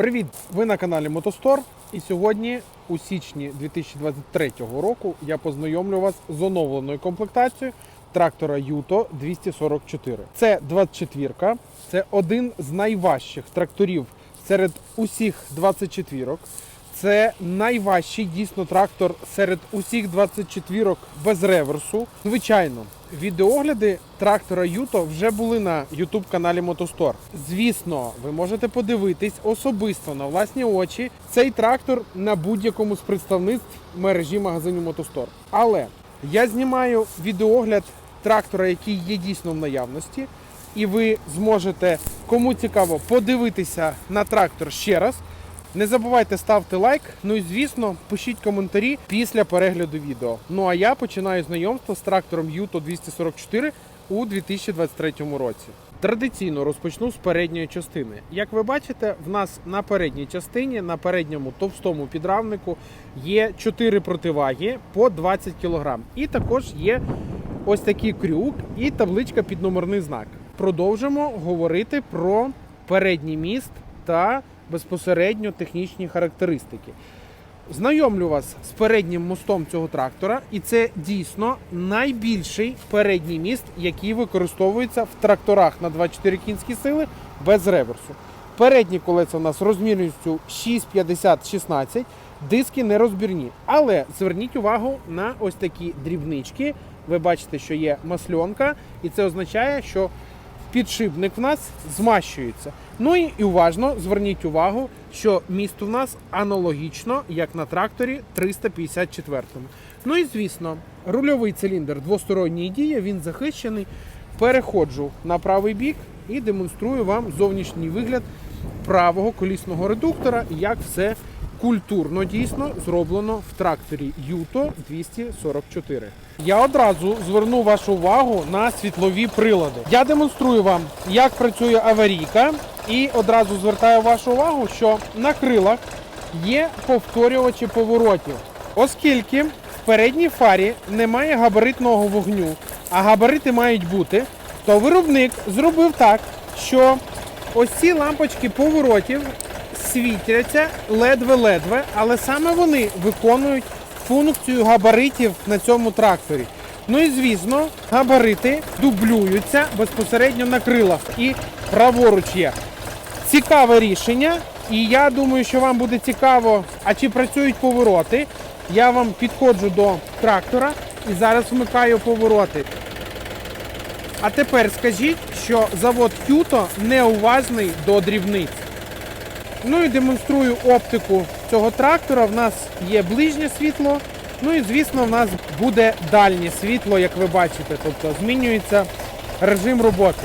Привіт! Ви на каналі Мотостор. І сьогодні, у січні 2023 року, я познайомлю вас з оновленою комплектацією трактора Юто 244. Це 24-ка, це один з найважчих тракторів серед усіх 24-ок. Це найважчий дійсно трактор серед усіх 24 без реверсу. Звичайно, відеогляди трактора Юто вже були на youtube каналі Мотостор. Звісно, ви можете подивитись особисто на власні очі цей трактор на будь-якому з представництв мережі магазинів Мотостор. Але я знімаю відеогляд трактора, який є дійсно в наявності, і ви зможете, кому цікаво, подивитися на трактор ще раз. Не забувайте ставити лайк. Ну і звісно, пишіть коментарі після перегляду відео. Ну а я починаю знайомство з трактором Юто 244 у 2023 році. Традиційно розпочну з передньої частини. Як ви бачите, в нас на передній частині, на передньому товстому підрамнику є 4 противаги по 20 кг. І також є ось такий крюк і табличка під номерний знак. Продовжимо говорити про передній міст та безпосередньо технічні характеристики. Знайомлю вас з переднім мостом цього трактора, і це дійсно найбільший передній міст, який використовується в тракторах на 24 кінські сили без реверсу. Передні колеса у нас розмірністю 6,50-16, диски нерозбірні. Але зверніть увагу на ось такі дрібнички. Ви бачите, що є масльонка, і це означає, що підшипник в нас змащується. Ну і, і уважно зверніть увагу, що міст у нас аналогічно, як на тракторі 354. Ну і звісно, рульовий циліндр двосторонньої дії, він захищений. Переходжу на правий бік і демонструю вам зовнішній вигляд правого колісного редуктора, як все культурно дійсно зроблено в тракторі Юто 244. Я одразу зверну вашу увагу на світлові прилади. Я демонструю вам, як працює аварійка, і одразу звертаю вашу увагу, що на крилах є повторювачі поворотів, оскільки в передній фарі немає габаритного вогню, а габарити мають бути, то виробник зробив так, що ось ці лампочки поворотів світяться ледве-ледве, але саме вони виконують функцію габаритів на цьому тракторі. Ну і звісно, габарити дублюються безпосередньо на крилах і праворуч є. Цікаве рішення, і я думаю, що вам буде цікаво, а чи працюють повороти. Я вам підходжу до трактора і зараз вмикаю повороти. А тепер скажіть, що завод Кюто неуважний до дрібниць. Ну і демонструю оптику цього трактора. В нас є ближнє світло. Ну і звісно, в нас буде дальнє світло, як ви бачите. Тобто змінюється режим роботи.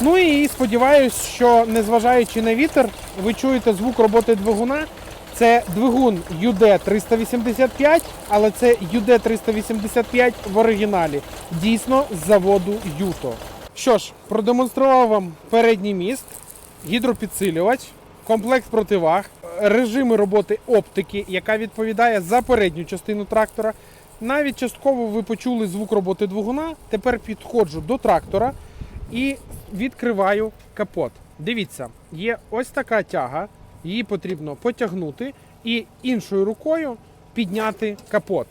Ну і сподіваюсь, що незважаючи на вітер, ви чуєте звук роботи двигуна. Це двигун UD385, але це UD385 в оригіналі. Дійсно з заводу Юто. Що ж, продемонстрував вам передній міст, гідропідсилювач, комплект противаг, режими роботи оптики, яка відповідає за передню частину трактора. Навіть частково ви почули звук роботи двигуна. Тепер підходжу до трактора і відкриваю капот. Дивіться, є ось така тяга, її потрібно потягнути і іншою рукою підняти капот.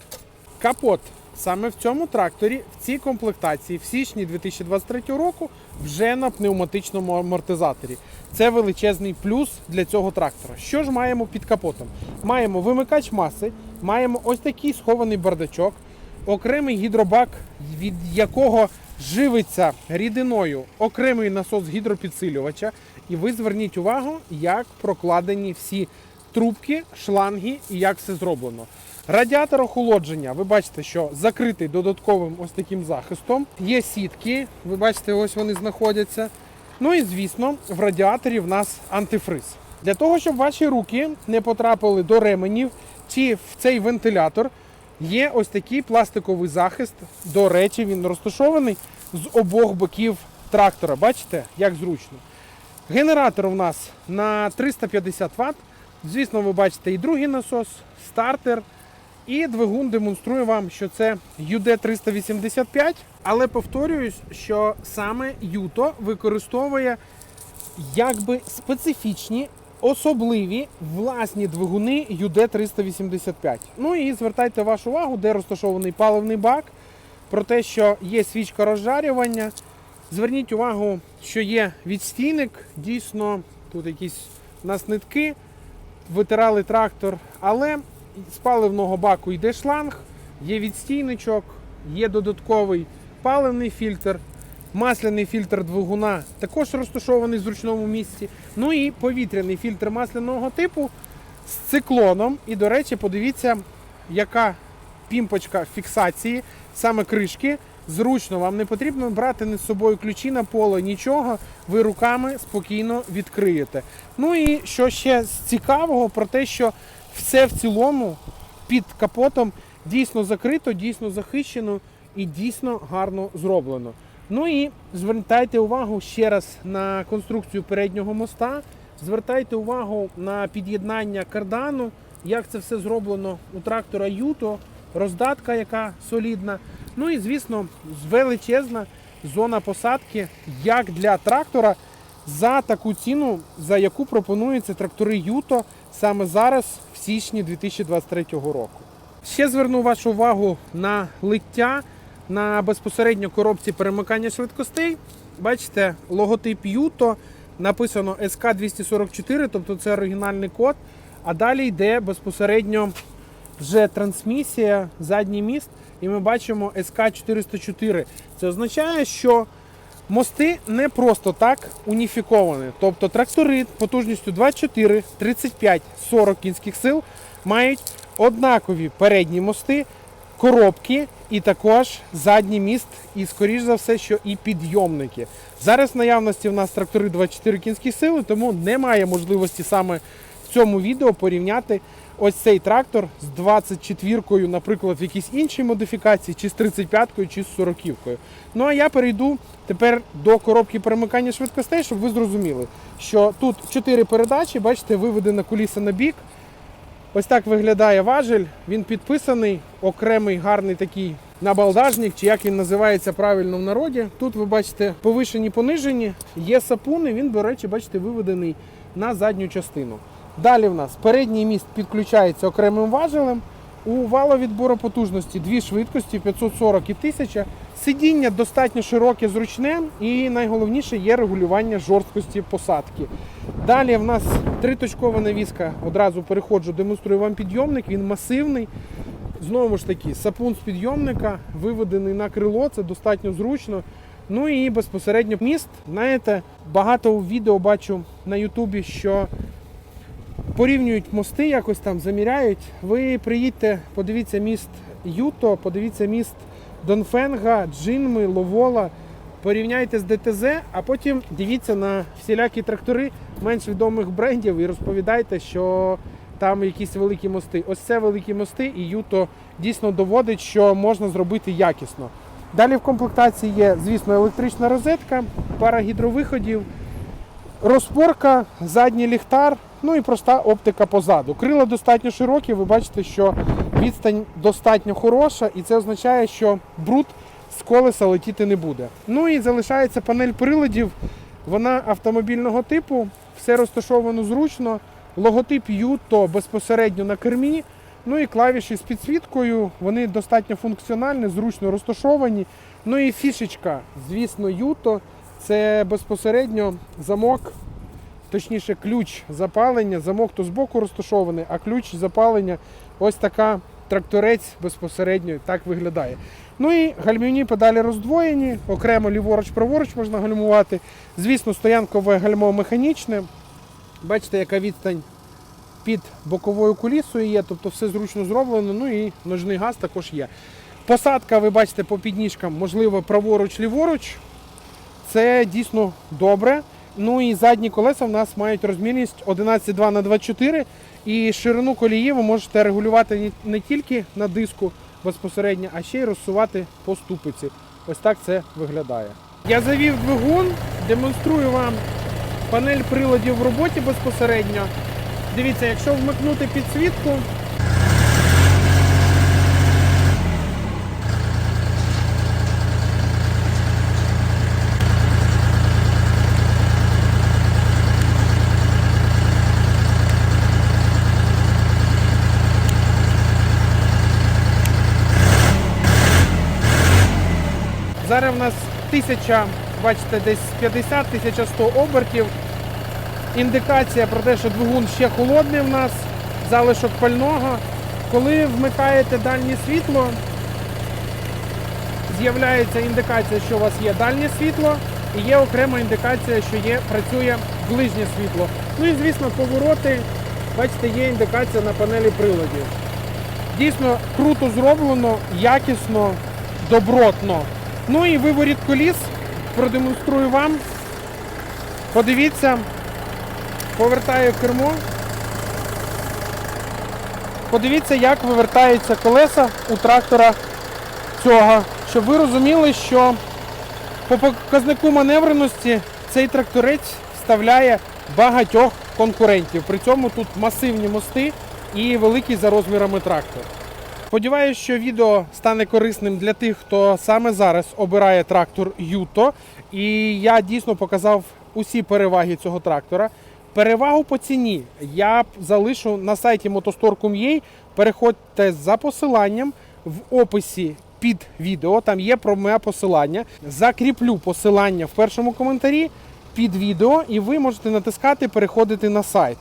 Капот саме в цьому тракторі, в цій комплектації в січні 2023 року вже на пневматичному амортизаторі. Це величезний плюс для цього трактора. Що ж маємо під капотом? Маємо вимикач маси, маємо ось такий схований бардачок, окремий гідробак, від якого живиться рідиною окремий насос гідропідсилювача. І ви зверніть увагу, як прокладені всі трубки, шланги і як все зроблено. Радіатор охолодження, ви бачите, що закритий додатковим ось таким захистом. Є сітки, ви бачите, ось вони знаходяться. Ну і звісно, в радіаторі в нас антифриз. Для того, щоб ваші руки не потрапили до ременів чи в цей вентилятор, є ось такий пластиковий захист. До речі, він розташований з обох боків трактора. Бачите, як зручно. Генератор у нас на 350 Вт. Звісно, ви бачите і другий насос, стартер. І двигун демонструю вам, що це UD385. Але повторююсь, що саме Юто використовує якби специфічні особливі власні двигуни UD385. Ну і звертайте вашу увагу, де розташований паливний бак, про те, що є свічка розжарювання. Зверніть увагу, що є відстійник, дійсно, тут якісь у нас нитки, витирали трактор, але з паливного баку йде шланг, є відстійничок, є додатковий паливний фільтр, масляний фільтр двигуна також розташований в зручному місці. Ну і повітряний фільтр масляного типу з циклоном. І, до речі, подивіться, яка пімпочка фіксації, саме кришки. Зручно, вам не потрібно брати не з собою ключі на поле, нічого. Ви руками спокійно відкриєте. Ну і що ще з цікавого, про те, що все в цілому під капотом дійсно закрито, дійсно захищено і дійсно гарно зроблено. Ну і звертайте увагу ще раз на конструкцію переднього моста. Звертайте увагу на під'єднання кардану, як це все зроблено у трактора Юто, роздатка, яка солідна. Ну і звісно, величезна зона посадки, як для трактора, за таку ціну, за яку пропонуються трактори Юто саме зараз, в січні 2023 року. Ще зверну вашу увагу на лиття на безпосередньо коробці перемикання швидкостей. Бачите, логотип Юто написано СК244, тобто це оригінальний код. А далі йде безпосередньо вже трансмісія, задній міст, і ми бачимо СК404. Це означає, що мости не просто так уніфіковані. Тобто трактори потужністю 24, 35, 40 кінських сил мають однакові передні мости, коробки і також задній міст, і, скоріш за все, що і підйомники. Зараз в наявності в нас трактори 24 кінські сили, тому немає можливості саме в цьому відео порівняти ось цей трактор з 24-кою, наприклад, в якійсь іншій модифікації, чи з 35-кою, чи з 40-кою. Ну а я перейду тепер до коробки перемикання швидкостей, щоб ви зрозуміли, що тут 4 передачі, бачите, виведена куліса на бік. Ось так виглядає важель. Він підписаний, окремий гарний такий набалдажник, чи як він називається правильно в народі. Тут ви бачите повишені, понижені, є сапуни, він, до речі, бачите, виведений на задню частину. Далі в нас передній міст підключається окремим важелем. У валовідбору потужності дві швидкості 540 і 1000. Сидіння достатньо широке, зручне і найголовніше є регулювання жорсткості посадки. Далі в нас триточкова навіска. Одразу переходжу, демонструю вам підйомник. Він масивний. Знову ж таки, сапун з підйомника виведений на крило, це достатньо зручно. Ну і безпосередньо міст. Знаєте, багато відео бачу на Ютубі, що порівнюють мости, якось там заміряють. Ви приїдьте, подивіться міст Юто, подивіться міст Донфенга, Джинми, Ловола. Порівняйте з ДТЗ, а потім дивіться на всілякі трактори менш відомих брендів і розповідайте, що там якісь великі мости. Ось це великі мости, і Юто дійсно доводить, що можна зробити якісно. Далі в комплектації є, звісно, електрична розетка, пара гідровиходів, розпорка, задній ліхтар, ну і проста оптика позаду. Крила достатньо широкі, ви бачите, що відстань достатньо хороша, і це означає, що бруд з колеса летіти не буде. Ну і залишається панель приладів. Вона автомобільного типу, все розташовано зручно. Логотип Юто безпосередньо на кермі. Ну і клавіші з підсвіткою, вони достатньо функціональні, зручно розташовані. Ну і фішечка, звісно, Юто. Це безпосередньо замок, точніше, ключ запалення. Замок то збоку розташований, а ключ запалення ось така тракторець безпосередньо так виглядає. Ну і гальмівні педалі роздвоєні, окремо ліворуч-праворуч можна гальмувати. Звісно, стоянкове гальмо механічне. Бачите, яка відстань під боковою кулісою є, тобто все зручно зроблено. Ну і ножний газ також є. Посадка, ви бачите, по підніжкам, можливо, праворуч-ліворуч. Це дійсно добре. Ну і задні колеса в нас мають розмірність 11,2 на 24 і ширину колії ви можете регулювати не- тільки на диску безпосередньо, а ще й розсувати по ступиці. Ось так це виглядає. Я завів двигун, демонструю вам панель приладів в роботі безпосередньо. Дивіться, якщо вмикнути підсвітку, Зараз в нас 1000, бачите, десь 50-1100 обертів. Індикація про те, що двигун ще холодний в нас, залишок пального. Коли вмикаєте дальнє світло, з'являється індикація, що у вас є дальнє світло, і є окрема індикація, що є, працює ближнє світло. Ну і звісно, повороти, бачите, є індикація на панелі приладів. Дійсно круто зроблено, якісно, добротно. Ну і виворіт коліс продемонструю вам. Подивіться, повертаю кермо. Подивіться, як вивертаються колеса у трактора цього, щоб ви розуміли, що по показнику маневреності цей тракторець вставляє багатьох конкурентів. При цьому тут масивні мости і великий за розмірами трактор. Сподіваюсь, що відео стане корисним для тих, хто саме зараз обирає трактор Юто. І я дійсно показав усі переваги цього трактора. Перевагу по ціні я залишу на сайті motostore.com.ua. Переходьте за посиланням в описі під відео. Там є про моє посилання. Закріплю посилання в першому коментарі під відео, і ви можете натискати, переходити на сайт.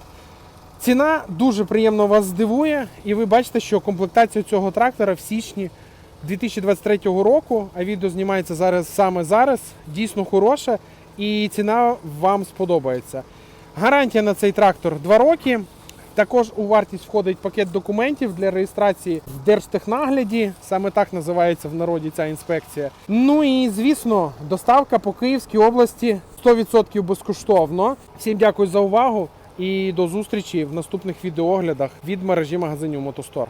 Ціна дуже приємно вас здивує, і ви бачите, що комплектація цього трактора в січні 2023 року, а відео знімається зараз саме зараз, дійсно хороша, і ціна вам сподобається. Гарантія на цей трактор 2 роки. Також у вартість входить пакет документів для реєстрації в Держтехнагляді, саме так називається в народі ця інспекція. Ну і звісно, доставка по Київській області 100% безкоштовно. Всім дякую за увагу і до зустрічі в наступних відеооглядах від мережі магазинів Мотостор.